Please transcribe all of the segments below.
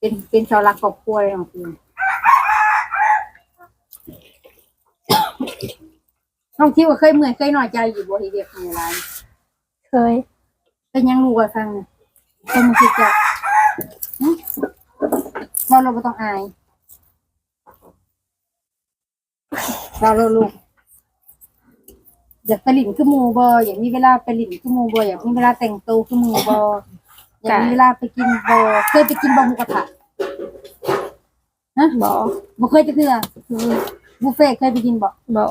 เป็นเป็นเสาหลักครอบครัวเลยของคุณน้องทิวก็เคยเมื่อยเคยหน่อยใจอยู่บ่เฮ็ดเวียกในร้านเคยเป็นยังรู้ว่าฟังเนี่ยเป็นมันคิดจะหึเราเราไม่ต้องอาย เราเราลูกอยากไปหลินขึ้นมูบออยากมีเวลาไปหลินขึ้นมูบออยากมีเวลาแต่งตัวขึ้นมูบอ อยากมีเวลาไปกินบอเคยไปกินบอหมูกระทะบ่บ่เคยจะเทื่ออืมบุฟเฟ่ต์เคยไปกินบ่บ่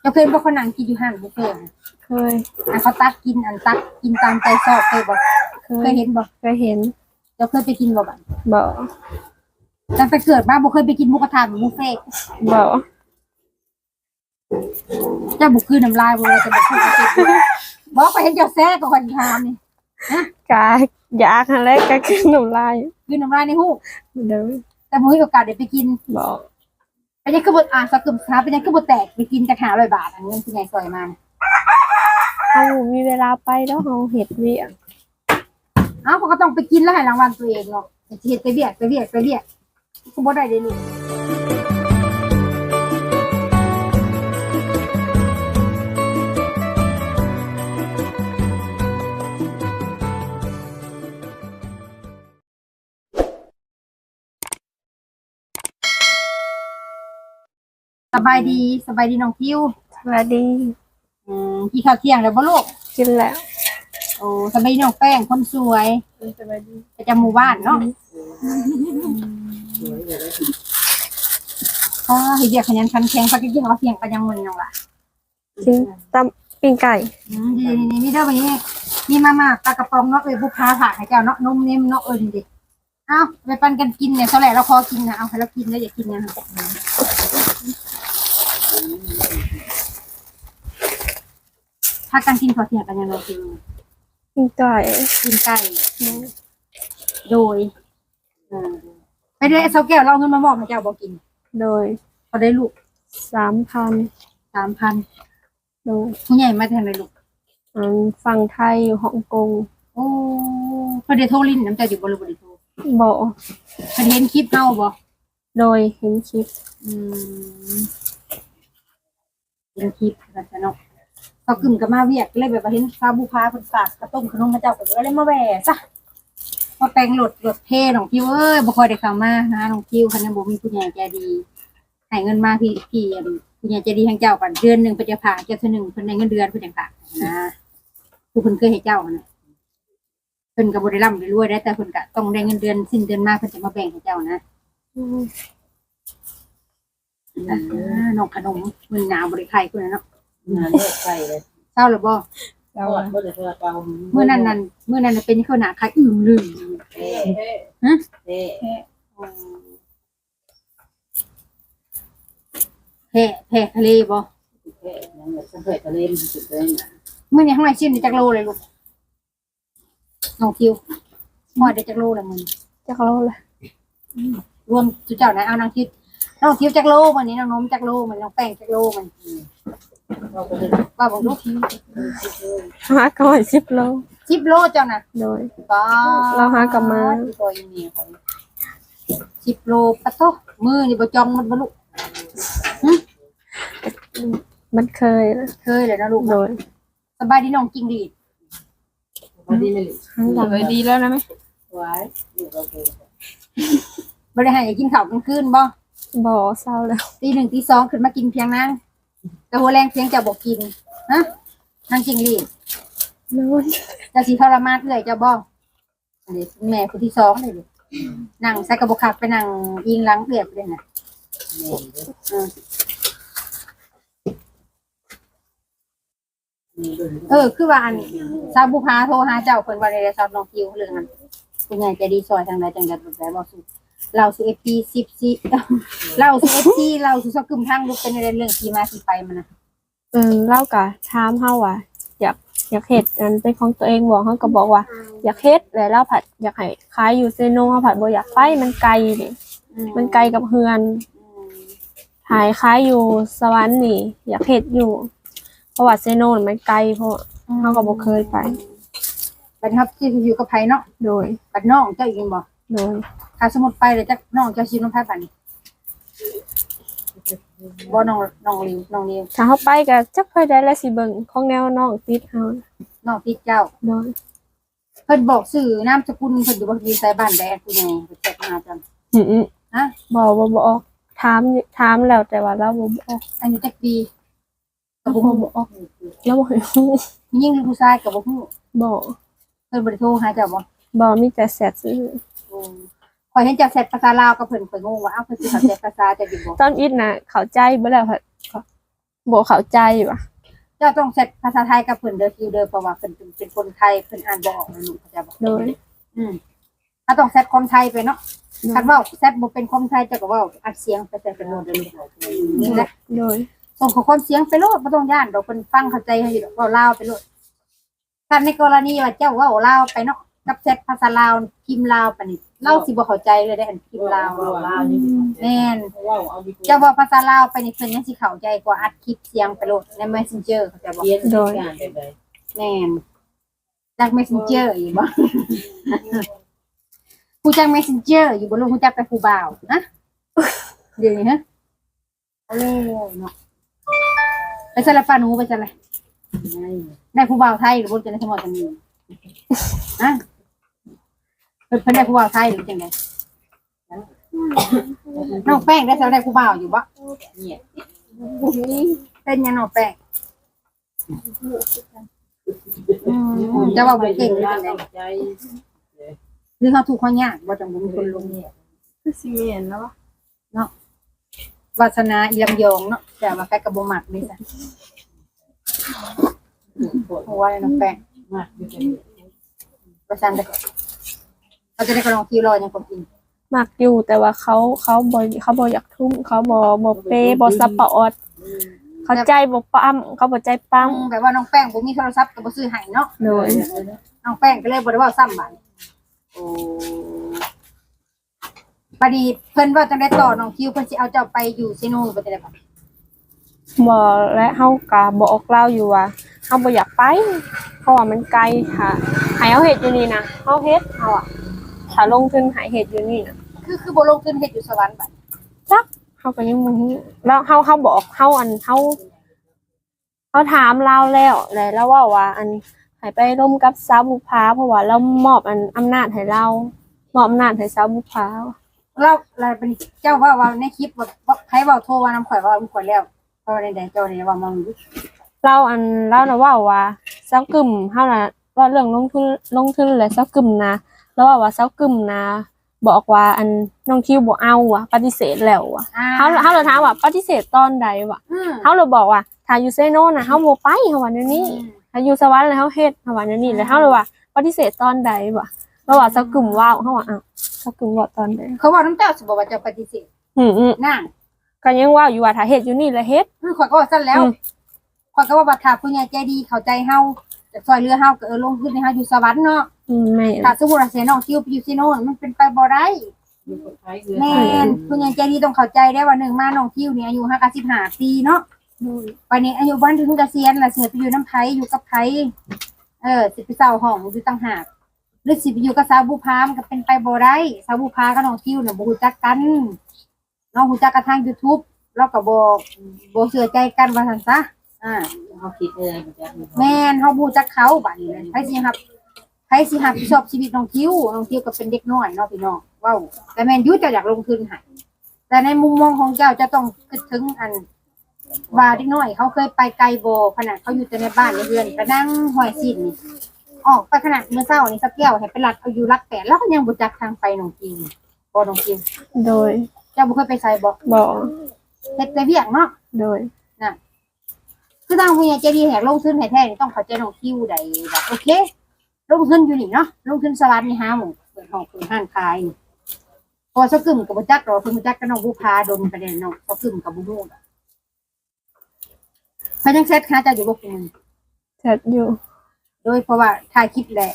เจ้าเคยบ่เขานั่งกินอยู่ห้างบุฟเฟ่ต์น่ะเคยอันเขาตักกินอันตักกินตามใจชอบเคยบ่เคเคยยเห็นบ่เคยเห็นเจ้าเคยไปกินบ่บัดบ่ตั้งแต่เกิดมาบ่เคยไปกินหมูกระทะหรือบุฟเฟ่ต์บ่เจ้าบุคือน้ำลายบ่เลยจะบ่พูดกับเจ้าบอกไปเห็นเจ้าแซ่ก็คนถามนี่ กาอยากหันแรกก็ขึ้นน้ำลายคือน้ำลายในหูกเด้อแต่บ่มีโอกาสได้ไปกินบ่เป็นยังคือบ่อ่าสักกึมค้าเป็นยังคือบ่แตกไปกินจะหา100บาทอันนี้คือไงซอยมาน่ะเฮามีเวลาไปแล้วเฮาเฮ็ดเวียกเอ้าเขาก็ต้องไปกินแล้วให้รางวัลตัวเองเนาะจะเฮ็ดไปเบียกไปเบียกไปเบียกก็บ่ได้เด้ลูก สบายดีสบายดีน้องทิวสวัสดีอืมกินข้าวเที่ยงแล้วบ่ลูกกินแล้วโอ้สบายดีน้องแป้งคนสวยสวัสดีประจำหมู่บ้านเนาะอ๋อเฮ็ดเรียกขยันขันแข็งพักกินข้าวเที่ยงก็ยังมึนยังล่ะกินตำปิ้งไก่อืมดีนี่มีเด้อวันนี้มีมาม่าปลากระป๋องเนาะเอ้ยบุพาผักให้เจ้าเนาะนมเนมเนาะเอิ้นดิเอาไปปันกันกินเนี่ยเท่าไหร่เราพอกินนะเอาให้เรากินแล้วอย่ากินนะากันกินข้าวเที่ยงกันยังเรากินปิ้งไก่กินไก่โดยเออไปเด้อเซาแก้วเราเอาเงินมามอบให้เจ้าบอกกินโดยเขาได้ลูก3,000สามพันโดยผู้ใหญ่มาแทนเลยลูกอันฝั่งไทยอยู่ฮ่องกงโอ้เขาได้โทรลิ้นน้ำใจอยู่บริบริโทรบ่เขาได้เห็นคลิปเฮาบ่โดยเห็นคลิป อืมเห็นคลิปกันซะเนาะ เขากึ่มกับมาเวียกเลยแบบว่าเห็นซาบูพาคนฝากกระต้มขนมมาเจ้าก็เลยมาแหวซะมาแปลงโหลดโหลดเท่น้องคิวเอ้ยบ่ค่อยได้เข้ามานะน้องคิวคันยังบ่มีผู้ใหญ่ใจดีให้เงินมาพี่พี่อันผู้ใหญ่ใจดีทางเจ้ากันเดือนหนึงเพิ่นจะผ่าเจ้าเทื่อหนึงเพิ่นได้เงินเดือนเพิ่นจังฝากนะผู้เพิ่นเคยให้เจ้าน่ะเพิ่นก็บ่ได้ร่ำได้รวยได้แต่เพิ่นก็ต้องได้เงินเดือนสิ้นเดือนมาเพิ่นจะมาแบ่งให้เจ้านะอืมอ่านกขนมมันหนาวบริไข่คุณเนาะ งานเลิกไปเลยเศร้าหรือบ่เราอะก็เลยว่าเปล่าเมื่อนั้นนั้นเมื่อนั้นน่ะเป็นข้าวหนาไข่อึ่งลืมเอ๊ะฮะเอ๊ะแพ่แพ่ทะเลบ่เอ๊ะยังแบบสังเกตทะเลมันสุดเลยนะเมื่อนี้ข้างในชิ้นนี่จักโลเลยลูกน้องทิวพอได้จักโลละมึงจักโลละรวมจุเจ้านะเอาน้องทิวน้องทิวจักโลมันนี้น้องนมจักโลมันน้องแป้งจักโลมันเราก็เลย ว่าบอกลูกหาก่อน10โลสิบโลเจ้าน่ะโดยป้าเราหากลับมา ตัวอีเมียเขาสิบโลปะโตมือนี่บ่จองมันบ่ลูกมันเคยนะเคยเลยนะลูกโดยสบายดีน้องจริงดีดวันนี้ไม่หลีทั้งหลังดีแล้วนะไหมไว้ลูกเราเองบริหารอยากกินข้าวกลางคืนบ่บ่เศร้าแล้วตีหนึ่งตีสองขึ้นมากินเพียงนั่ง แต่หัวแรงเพียงจะบอกกินฮะนั่งจริงดีโดยจะสีทรมานเอื่อยจะบ่อันนี้แม่คนที่สองเลยลูกนั่งใส่กระบอกขับไปนั่งยิงหล้างเอื่อยไปเลยน่ะแม่นี่ดูเออ คือว่าอันซาบุพาโทรหาเจ้าเพิ่นว่าได้ซับน้องคิวเรื่องนั้นคุณยายใจะดีซอยทางใดจังใดแบบใดบ่สุ เราสิเอฟพีสิบสิเราสิเอฟซีเราสิซอกกึมทางลูกเป็นในเรื่องที่มาที่ไปมันนะอืมเล่ากะถามเฮาว่าอยากอยากเฮ็ดอันเป็นของตัวเองบอกเฮาก็บอกว่า อยากเฮ็ดแล้วเราผัดอยากให้ขายอยู่เซโนเฮาผัดบ่อยากไปมันไกลนี่มันไกลกับเฮือนหายขายอยู่สวรรค์นี่ อยากเฮ็ดอยู่ เพราะว่าเซโนน่ะมันไกลเพราะเฮาก็บ่เคยไปบัดนี้ครับที่อยู่กับไผเนาะโดยบัดน้องเจ้าอีกบ่โดย ถ้าสมมุติไปเลยจักน้องจะชิมน้ำพายบัดนี้บ่น้องน้องลิวน้องนิวถ้าเฮาไปก็จักค่อยได้และสิเบิ่งของแนวน้องติดเฮาน้องติดเจ้าโดยเพิ่นบอกชื่อนามสกุลเพิ่นอยู่บ่มีใส่บ้านแดงผู้ใหญ่เพิ่นแจ้งมาจังหือฮะบ่บ่บ่ออกถามถามแล้วแต่ว่าเราบ่บอกอายุจักปีก็บ่บ่ฮู้บ่ออกเราบ่ให้ฮู้ผู้หญิงหรือผู้ชายก็บ่ฮู้บ่เพิ่นบ่ได้โทรหาเจ้าบ่บ่มีแต่แซดซื้อ ข่อยเห็นเจ้าแชทภาษาลาวกับเพิ่นข่อยงงว่าอ้าวเพิ่นสิเข้าใจภาษาจะอยู่บ่ตอนอิดน่ะ เข้าใจบ่แล้วค่ะบ่เข้าใจว่ะเจ้าต้องแชทภาษาไทยกับเพิ่นเด้อคิวเด้อเพราะว่าเพิ่นเป็นเป็นคนไทยเพิ่นอ่านบ่ออกนะลูกเข้าใจบ่โดยอืมถ้าต้องแชทคนไทยไปเนาะคันเว้าแชทบ่เป็นคนไทยเจ้าก็เว้าอัดเสียงไปแต่เป็นโน้ตเด้อลูกนี่แหละโดยส่งข้อความเสียงไปโลดบ่ต้องย่านดอกเพิ่นฟังเข้าใจให้อยู่ดอกเว้าลาวไปโลดถ้าในกรณีว่าเจ้าเว้าลาวไปเนาะกับแชทภาษาลาวพิมพ์ลาวปานนี้เราสิบ่เข้าใจเลยได้อันพิมพ์ลาวว้าวลาวนี่แม่นว้าวเอาดีกว่าเจ้าเว้าภาษาลาวไปนี่เพิ่นยังสิเข้าใจกว่าอัดคลิปเสียงไปโลดใน Messenger เข้าใจบ่เรียนการแบบไหนแม่นจาก Messenger อยู่บ่ผู้จัก Messenger อยู่บ่รู้ผู้จักแต่ผู้บ่าวนะเดี๋ยวนี้ฮะเอาเลยเนาะไปซะละปาหนูไปซะละไม่ได้ผู้บ่าวไทยหรือบ่จะได้ทั้งหมดทั้งนี้ฮะ เพิ่นเพิ่นได้ผู้บ่าวไทยหรือจังไดน้องแป้งได้ซะได้ผู้บ่าวอยู่บ่เนี่ยเป็นยังน้องแป้งอืมจะว่าบ่เก่งหรือจังไดใจหรือเขาถูกเขายากบ่จังบ่มีคนลงเนี่ยคือสิเห็นแล้ววาสนาอีลำยองเนาะแต่ว่าแป้งกับบ่มักนี่จ้ะปวดเพราะว่าน้องแป้งมากอยู่ใจประชันได้ เขาจะได้กระลองคิวรอยังคงกินมักอยู่แต่ว่าเขาเขาบ่เขาบ่อยากทุ่มเขาบ่บ่เปย์บ่ซัพพอร์ตเขาใจบ่ปั๊มเขาบ่ใจปั๊มแบบว่าน้องแป้งบ่มีโทรศัพท์ก็บ่ซื้อให้เนาะโดยน้องแป้งก็เลยบ่ได้เว้าซ้ำบัดโอ้บัดนี้เพิ่นว่าจังได๋ต่อน้องคิวเพิ่นสิเอาเจ้าไปอยู่ซิโนบ่ได้บัดบ่และเฮาก็บอกเล่าอยู่ว่าเฮาบ่อยากไป เพราะว่ามันไกลค่ะให้เฮาเฮ็ดอยู่นี่นะเฮาเฮ็ดเฮาอะ ถ้าลงทุนให้เฮ็ดอยู่นี่นะคือคือบ่ลงทุนเฮ็ดอยู่สวรรค์บัดจักเฮาก็ยังบ่ฮู้แล้วเฮาเฮาบอกเฮาอันเฮาเฮาถามเราแล้วแล้วเราว่าว่า อันให้ไปร่วมกับสาวบุพาเพราะว่าเรามอบอันอำนาจให้เรามอบอำนาจให้สาวบุพาเราเราเป็นเจ้าว่าว่าในคลิปว่าว่าใครเว้าโทรว่านํข่อยว่าข่อยแล้วเพราะว่าใดๆเจ้านี่ว่ามันเราอันเราน่ะว่าว่าเซากึ่มเฮาน่ะว่าเรื่องลงทุนลงทุนและเซากึ่มนะ แล้วว่าว่าเซากึ่มนะบอกว่าอันน้องคิวบ่เอาว่ะปฏิเสธแล้วว่ะเฮาเฮาเลยถามว่าปฏิเสธตอนใดว่ะอืมเฮาเลยบอกว่าถ้าอยู่เซโนน่ะเฮาบ่ไปเฮาว่าแนวนี้ถ้าอยู่สวรรค์แล้วเฮาเฮ็ดเฮาว่าแนวนี้แล้วเฮาเลยว่าปฏิเสธตอนใดว่ะแล้วว่าเซากึ่มว้าวเฮาว่าอ้าวเซากึ่มว่าตอนใดเขาว่าน้ำเจ้าสิบอกว่าเจะปฏิเสธอืมอืมนั่งก็ยังว่าอยู่ว่าถ้าเฮ็ดอยู่นี่แล้วเฮ็ดคือข่อยก็ว่าสั้นแล้วอืมข่อยก็ว่าบัดถ้าผู้ใหญ่ใจดีเข้าใจเฮาจะซอยเรือเฮาก็เออลงทุนให้เฮาอยู่สวรรค์เนาะอืม แม่นถ้าสมมุติว่าเสียน้องคิวไปอยู่ซิโน่นมันเป็นไปบ่ได้อยู่กับใครคือแม่นผู้ใหญ่ใจดีต้องเข้าใจได้ว่าหนึ่งมาน้องคิวนี่อายุ55ปีเนาะวันนี้อายุบ้านถึงเกษียณแล้วเสียไปอยู่น้ำไผอยู่กับไผเออสิไปเศร้าห้องอยู่ต่างหากหรือสิไปอยู่กับสาวบุพามันก็เป็นไปบ่ได้สาวบุพากับน้องคิวน่ะบ่รู้จักกันน้องรู้จักกันทาง YouTube แล้วก็บ่บ่เชื่อใจกันว่าซั่นซะอ่าเขาคิดอะไรแบบนี้แม่นเฮาบูจักเขาบัดนี้ไผสิรับ ไผสิรับผิดชอบชีวิตน้องคิวน้องคิวก็เป็นเด็กน้อยเนาะพี่น้องเว้าแต่แม่นอยุเจ้าอยากลงทุนให้แต่ในมุมมองของเจ้าจะต้องคิดถึงอันว่าเด็กน้อย เขาเคยไปไกลโบขนาดเขาอยู่แต่ในบ้านในเรือนไปนั่งห้อยสินนี่ออกไปขนาดเมื่อเช้านี่สักแก้วให้ไปรัดเอาอยู่รักแปดแล้วก็ยังบ่จักทางไปน้องคิวบ่น้องคิวโดย เจ้าบ่เคยไปไสบ่บ่เฮ็ดแต่เวียกเนาะโดยคือทางผู้ใหญ่ใจดีแหกลงทุนให้แท้นี่ต้องเข้าใจน้องคิวได้ว่าโอเค ลงทุนอยู่นี่เนาะลงทุนสวัสดิ์นี่ห้าหมู่เปิดห้องเปิดห้างขายนี่พอสักกึ่มกับบุจักรอเพิ่นบุจักกับน้องบุพาดมประเด็นน้องสักกึ่มกับบุฮู้เพิ่นยังเซตค่าเจ้าอยู่บ่คุณเสร็จอยู่ โดยเพราะว่าถ่ายคลิปแหละ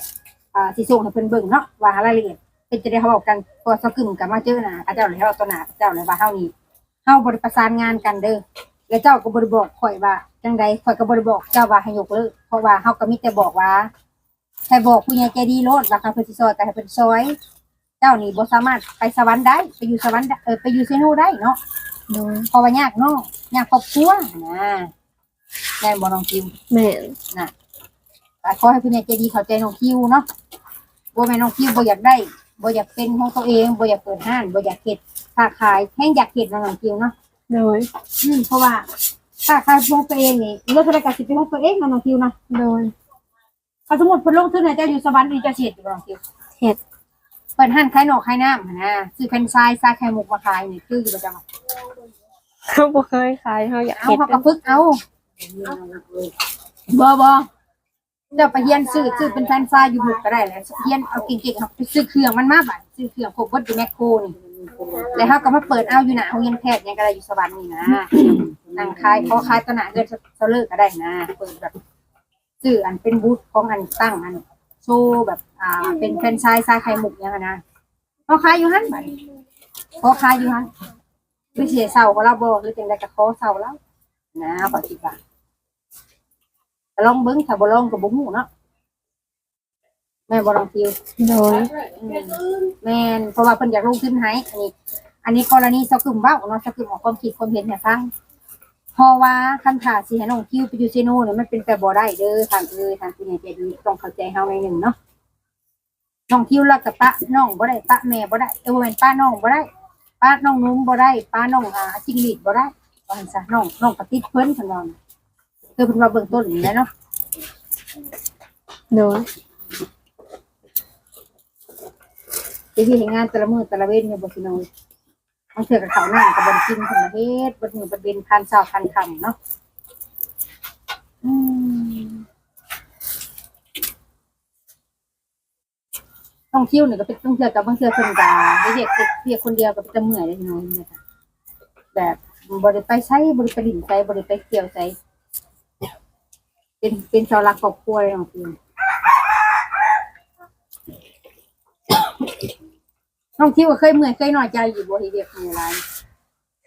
อ่าสิส่งให้เพิ่นเบิ่งเนาะว่ารายละเอียดเป็นจะได้เขาบอกกันพอสักกึ่มกับมาเจอหน้าเขาเจ้าเลยเขาต่อหน้าเขาเจ้าเลยว่าเฮานี่เฮาบ่ได้ประสานงานกันเด้อแล้วเจ้าก็บ่ได้บอกข่อยว่าจังใดข่อยก็บ่ได้บอกเจ้าว่าให้ยกเลิกเพราะว่าเฮาก็มีแต่บอกว่า ให้บอกผู้ใหญ่ใจดีโลดว่าค่ะเพิ่นสิซอยก็ให้เพิ่นซอย เจ้านี่บ่สามารถไปสวรรค์ได้ ไปอยู่สวรรค์ได้เออไปอยู่เซโนได้เนาะโดยเพราะว่ายากเนาะยากครอบครัวนะแม่นบ่น้องคิวแม่นแต่ขอให้ผู้ใหญ่ใจดีเข้าใจน้องคิวเนาะบ่แม่นน้องคิวบ่อยากได้บ่อยากเป็นของตัวเองบ่อยากเปิดห้างบ่อยากเฮ็ดค้าขายแฮงอยากเฮ็ดนะน้องคิวเนาะโดยอืมเพราะว่าค้าขายของตัวเองนี่รถธุรกิจสิเป็นของตัวเองนะน้องคิวเนาะโดย ถ้าสมมุติเพิ่นลงทุนให้เจ้าอยู่สวรรค์นี่เจะเฮ็ดอยู่บ่น้องคิวเฮ็ด เปิดห้างขายนอกขายน้ำหั่นนะซื้อแผ่นทรายซาไข่มุกมาขายนี่คืออยู่ประจำเขาบ่เคยขายเขาอยากเอาเฮ็ดเขาก็ฝึกเอาบ่บ่เจ้าไปเฮียนซื้อซื้อเป็นแฟนซายอยู่บุกก็ได้แหละเฮียนเอาเก่งๆครับไปซื้อเครื่องมันมาบัดซื้อเครื่องครบเบิดอยู่แมคโครนี่แล้วเขาก็มาเปิดเอาอยู่หน้าโรงเรียนแพทย์ยังก็ได้อยู่สวรรค์นี่นะนั่งขายขอขายตัวหน้าเงินเซาเลอร์ก็ได้นะเปิดแบบ ซื้ออันเป็นบูธของอันตั้งอันโชว์แบบอ่าเป็นแฟรนไชส์ซาไข่มุกยังอะนะขอขายอยู่หั่นบัดขอขายอยู่หั่นคือเสียเศร้าก็เราบ่หรือจังไดก็ขอเศร้าแล้วนะขอคิดว่าแต่ลองเบิ่งถ้าบ่ลองก็บ่ฮู้เนาะแม่บ่ลองคิวโดยแม่นเพราะว่าเพิ่นอยากลงทุนให้อันนี้ อันนี้กรณีสกึมเว้าเนาะสกึมออกความคิดความเห็นให้ฟัง เพราะว่าคันถ่าสิให้น้องคิวไปอยู่เซโนเนี่ยมันเป็นไปบ่ได้เด้อทางเอ้ยทางผู้ใหญ่ใจดีต้องเข้าใจเฮาในอยหนึ่งเนาะน้องคิวรักกับป้าน้องบ่ได้ป้าแม่บ่ได้เออบ่แม่นป้าน้องบ่ได้ป้าน้องนุ่มบ่ได้ป้าน้องอ่าจิงหรีดบ่ได้ว่าหั่นซะน้องน้องก็ติดเพิ่นเพิ่นว่าคือเพิ่นว่าเบื้องต้นนี่แหละเนาะโดยที่ที่เห็นงานแต่ละมือแต่ละเว้นเนี่ยบสิโนยบางเถื่อกับเขาหน้ากับบนกินคนละเฮ็ดบนมือบนเวนพันเสาวพันคำเนาะอืมต้องเที่ยวเนี่ยก็เป็นต้องเที่ยวกับบางเถื่อคนกาเด็กเที่ยคนเดียวก็จะเมื่อยเลยน้อยเนี่ยค่ะแบบบริไปใช้บริไปดิ่นใช้บริไปเที่ยวใช้เป็นเป็นชาวรักครอบครัวเลยของพี่ น้องทิวก็เคยเมื่อยเคยหน่อยใจอยู่บ่เฮ็ดเรียกมีอะไร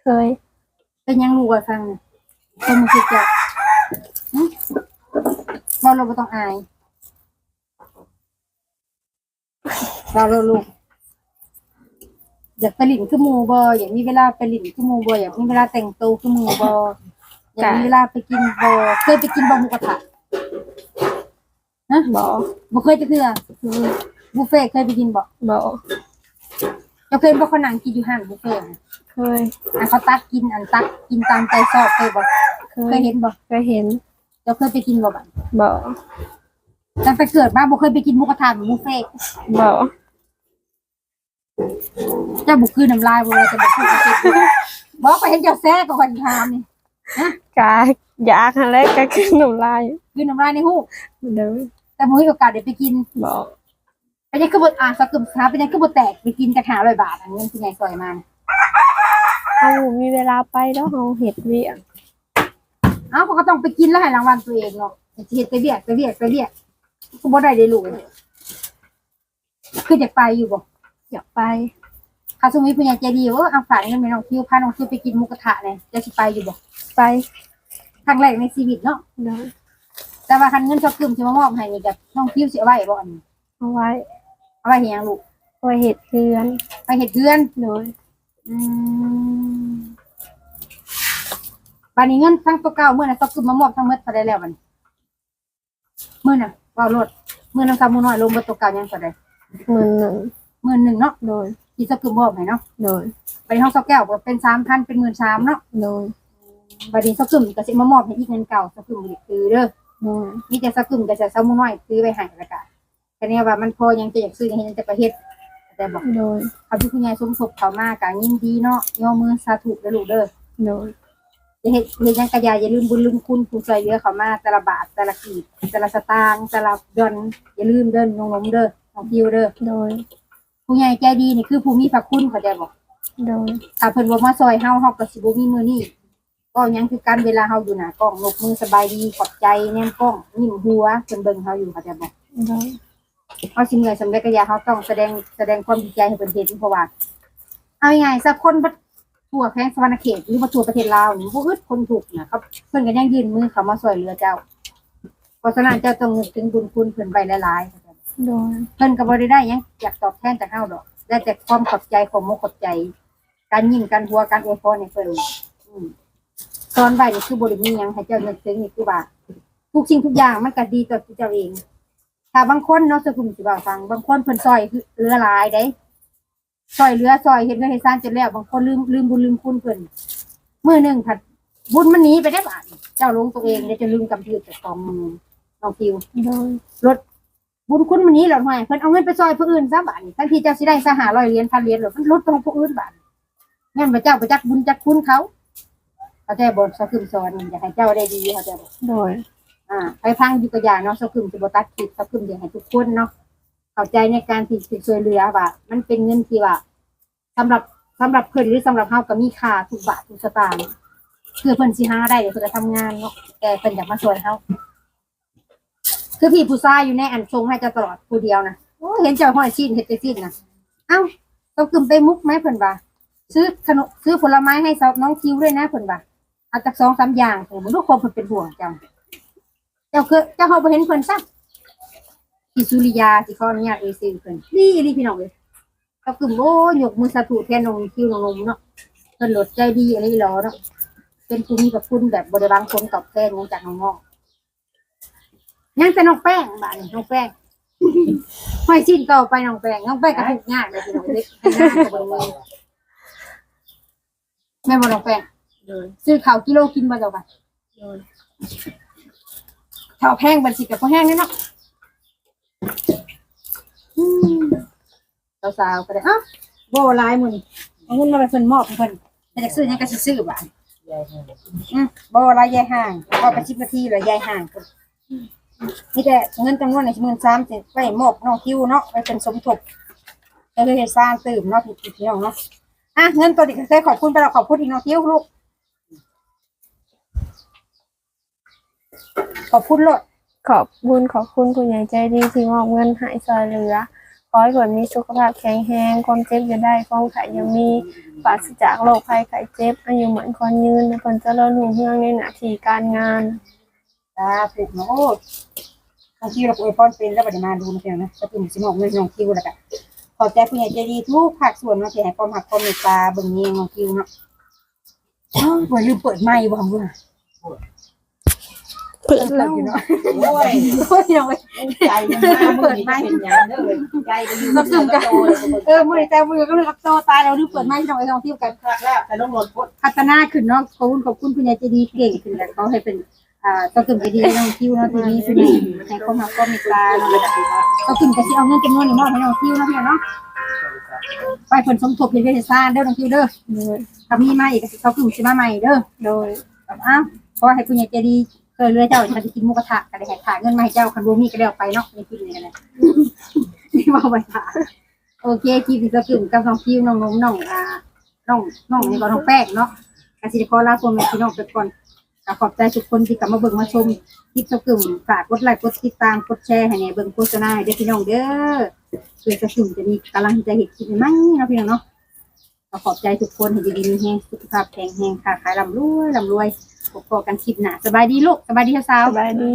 เคยเป็นยังรู้ว่าฟังเนี่ยคนมันคิดจะหึเราเราบ่ต้องอายเราเราลูกอยากไปหลินคือหมู่บ่อยากมีเวลาไปหลินคือหมู่บ่อยากมีเวลาแต่งตัวคือหมู่บ่อยากมีเวลาไปกินบ่เคยไปกินบ่หมูกระทะบ่บ่เคยจะเทื่อบุฟเฟ่ต์เคยไปกินบ่บ่ เจ้าเคยบ่เขานั่งกินอยู่ห้างบุฟเฟ่ต์น่ะเคยอันเขาตักกินอันตักกินตามใจชอบเคยบ่เคเคยยเห็นบ่เคยเห็นเราเคยไปกินบ่บัดบ่ตั้งแต่เกิดมาบ่เคยไปกินหมูกระทะหรือบุฟเฟ่ต์บ่เจ้าบุคือน้ำลายบ่เราจะบ่พูดบ่เก็บบ่บอกไปเห็นเจ้าแซ่ก็คนถามนี่กาอยากหั่นแหละก็กินน้ำลายคือน้ำลายในหูกเด้อแต่บ่มีโอกาสได้ไปกิน บ่ เป็นยังคือบ่อ่าสักกึมค้าเป็นยังคือบ่แตกไปกินกันหา100บาทอันเงินที่ใหญ่ซอยมานะเฮามีเวลาไปแล้วเฮาเฮ็ดเวียกเอ้าเขาก็ต้องไปกินแล้วให้รางวัลตัวเองเนาะสิเฮ็ดไปเรียกไปเรียกไปเรียกก็บ่ได้ได้ลูกเลยคืออยากไปอยู่บ่อยากไปถ้าสมมุติผู้ใหญ่ใจดีว่าเอาฝากเงินไปน้องคิวพาน้องคิวไปกินหมูกระทะเนี่ยจะสิไปอยู่บ่ไปครั้งแรกในชีวิตเนาะเด้อแต่ว่าคันเงินชอบกึมสิมามอบให้นี่กับน้องคิวสิเอาไว้บ่อันนี้เอาไว้ เอาไว้เฮ็ดหยังลูกไว้เฮ็ดเฮือนไปเฮ็ดเรือนโดยอืมบัดนี้เงินทั้งตัวเก่าเมื่อน่ะชอบกึมมามอบทั้งหมดเท่าใดแล้วบัดนี้มื้อน่ะเว้ารถมื้อนั้นกับมื้อน้อยลงบ่ตัวเก่ายังเท่าใดหมื่นหนึ่งมื้อหนึงเนาะโดยที่ชอบกึมมอบให้เนาะโดยบัดนี้เฮาชอบแก้วก็เป็น3,000เป็น13,000เนาะโดยบัดนี้ชอบกึมก็สิมามอบให้อีกเงินเก่าชอบกึมบ่ได้คือเด้อโดยมีแต่สกึมก็จะสมุน้อยซื้อไปให้แล้วก็ แต่เนี่ยว่ามันพอยังจะอยากซื้อยังจะไปเฮ็ดแต่บอกโดยเขาที่คุณยายสมทบเขามาก็ยินดีเนาะย่อมือสาธุเด้อลูกเด้อโดยจะเฮ็ดเฮ็ดหยังกะยาอย่าลืมบุญลืมคุณผู้ช่วยเหลือเขามาแต่ละบาทแต่ละกีบแต่ละสตางค์แต่ละยอนอย่าลืมเด้อน้องๆเด้อน้องทิวเด้อโดยผู้ใหญ่ใจดีนี่คือผู้มีพระคุณเขาใจบอกโดยถ้าเพิ่นบ่มาซอยเฮาเฮาก็สิบ่มีมื้อนี้ก็ยังคือกันเวลาเฮาอยู่หน้ากล้องนกมือสบายดีขอบใจแนมกล้องยิ้มหัวเพิ่นเบิ่งเฮาอยู่เขาใจบอกโดย เขาสิเหนื่อยสำเร็จกระยาเขาต้องแสดงแสดงความดีใจให้เป็นเห็นเพราะว่าเอาง่ายๆสักคนบ่ทั่วแพงสวรรณเขตหรือว่าทั่วประเทศลาวนี่บ่อึดคนถูกข์นะเขาเพิ่นก็ยังยืนมือเขามาช่วยเหลือเจ้าเพราะฉะนั้นเจ้าต้องนึกถึงบุญคุณเพิ่นไว้หลายๆ โดยเพิ่นก็บ่ได้ได้หยังอยากตอบแทนจากเฮาดอก ได้แต่ความขอบใจของมกขอบใจ การยิ้มการหัวการอวยพรในเพิ่นอืมตอนใบนี่คือบริมีหยังให้เจ้านึกถึงนี่คือว่าทุกสิ่งทุกอย่างมันก็ดีต่อตัวเจ้าเอง ถ้าบางคนเนาะสกุลสิบ่าวฟัง บางคนเพิ่นซอยเรือหลายได้ซอยเรือซอยเฮ็ดเงินให้สร้างจนแล้ว บางคนลืมลืมบุญลืมคุณเพิ่นมื้อหนึงผัดบุญมันหนีไปได้บาดเจ้าลงตัวเองเดี๋ยวจะลืมกำพืชจากของน้องฟิวโดยรถบุญคุณมันนี้เราหน่อยเพิ่นเอาเงินไปซอยผู้อื่นซะบาทนี่ทั้งที่เจ้าสิได้สหาร้อยเหรียญพันเหรียญหรือมันลดของผู้อื่นบาทงั้นพระเจ้าไปจักบุญจักคุณเขาเขาใจบนสะคืมสอนอยากให้เจ้าได้ดีเขาใจบอกโดย อ่าไปพังอยู่กับยาเนาะสะคืมสิบตัดคิดสะคืมอยากให้ทุกคนเนาะเข้าใจในการที่สิช่วยเหลือว่า มันเป็นเงินที่ว่าสำหรับสำหรับเพิ่นหรือสำหรับเฮาก็มีค่าทุกบาททุกสตางค์คือเพิ่นสิหาได้เดี๋ยวเพิ่นจะทำงานเนาะแต่เพิ่นอยากมาช่วยเฮาคือพี่ผู้ชายอยู่ในอันชงให้จ้าตลอดผู้เดียวนะโอ้เห็นเจ้าห้อยชิ้นเห็ดไปชิ้นนะเอ้าต้องกึมไปมุกไหมเพิ่นบ่าซื้อขนมซื้อผลไม้ให้สาวน้องคิวด้วยนะเพิ่นบ่าเอาจากสองสามอย่างผมทุกคนเพิ่นเป็นห่วงจ้าเจ้าคือเจ้าเขาไปเห็นเพิ่นซักพี่สุริยาที่เขาอนุญาตเอซีเพิ่นนี่นี่พี่น้องเลยเขากึมโอ้ยกมือสาธุแทนน้องคิวน้องนมเนาะเพิ่นหลดใจดีอะไรหรอเนาะเป็นผู้มีพระคุณแบบบริบางคนตอบแทนหลังจากน้องๆยังแต่น้องแป้งบ้านนี้น้องแป้งห้อยชิ้นเก่าไปน้องแป้งน้องแป้งก็ถูกยากเลยพี่น้องเล็กให้หน้ากับเบอร์มือแม่บอกน้องแป้งโดยซื้อข้าวกิโลกินมาจากบ้านโดย ข้าวแพงบัญชีกับข้าวแห้งนี่เนาะอืมสาวๆก็ได้อ้าวโบลายมือนี่เอาเงินมาไปเพิ่นมอบให้เพิ่นแต่จะซื้อหยังก็สิซื้อบ้านยายให้อืมบ่อะไรยายห่างบ่ไปสิบนาทีเลยยายห่างพุ่นนี่แต่เงินจำนวนในหมื่นสามสิไปมอบน้องคิวเนาะไปเป็นสมทบแล้วก็เฮ็ดสร้างตื่มเนาะพี่พี่น้องเนาะอะเงินตัวนี้ก็เคยขอบคุณไปแล้วขอบคุณอีกน้องคิวลูก ขอบคุณโลดขอบบุญขอบคุณผู้ใหญ่ใจดีที่มอบเงินให้ซอยเหลือ ขอให้เกิดมีสุขภาพแข็งแรงความเจ็บอย่าได้ความไข่ยังมีปราศจากโรคภัยไข้เจ็บ อายุเหมือนคนยืนในคนเจริญรุ่งเรืองในหน้าที่การงานจ้าปลูกเนาะโอ้น้องคิวเราอวยพรเป็นแล้วบัดนี้มาดูมาเพียงนะจะเป็นสิมอบเงินน้องคิวแล้วกันขอบใจผู้ใหญ่ใจดีทุกภาคส่วนเนาะที่ให้ความหักความเมตตาเบิ่งเงี้ยน้องคิวเนาะอ้าวบ่ลืมเปิดไมค์บ่ของดูนะ เปิดเปิแล้ดวอยู่เนาะโอ้ยโอ้ยน้องเอ้ยใจมันมาเปิดไม่เป็นยังเด้อใจไปอยู่กับซึมกันเออมือแต่มือก็เลยรับโตตายเราดูเปิดไม้ที่น้องไอ้น้องที่กันครั้งแล้วแต่ต้องรถพดพัฒนาขึ้นเนาะขอบคุณขอบคุณคุณยายใจดีเก่งขึ้นแล้วเขาให้เป็นอ่าต้องขึ้นใจดีน้องคิวเนาะทีนี้คือดีให้ความรักความเมตตาเนาะเขาขึ้นก็สิเอาเงินจำนวนนี้มอบให้น้องคิวเนาะพี่เนาะไปผลสมทบเป็นเวชศาสตร์เด้อน้องคิวเด้อโดยถ้ามีมาอีกเขาขึ้นสิมาใหม่เด้อโดยแบบอ้าวเพราะว่าให้คุณยายใจดี เคยเลือเจ้าจะไปกินหมูกระทะก็ได้ให้ถ่ายเงินมาให้เจ้าคันบ่มีก็ได้เอาไปเนาะนี่คือนี่แหละนี่ว่าไปถ่ายโอเคคลิปนี้ก็คือกับน้องคิวน้องนมน้องอ่าน้องน้องนี่ก็น้องแป้งเนาะกสิขอลาพ่อแม่พี่น้องไปก่อนก็ขอบใจทุกคนที่กลับมาเบิ่งมาชมคลิปสกึ่มฝากกดไลค์กดติดตามกดแชร์ให้ในเบิ่งโฆษณาให้เด้อพี่น้องเด้อเพื่อกระสุ่มจะมีกำลังใจเห็นคลิปใหม่ๆเนาะพี่น้องเนาะ ขอบใจทุกคนให้ดีๆมีแฮงสุขภาพแข็งแรงค่ะขายลำรวยลำรวยพบกันคลิปหน้าสบายดีลูกสบายดีค่ะสาวสบายดี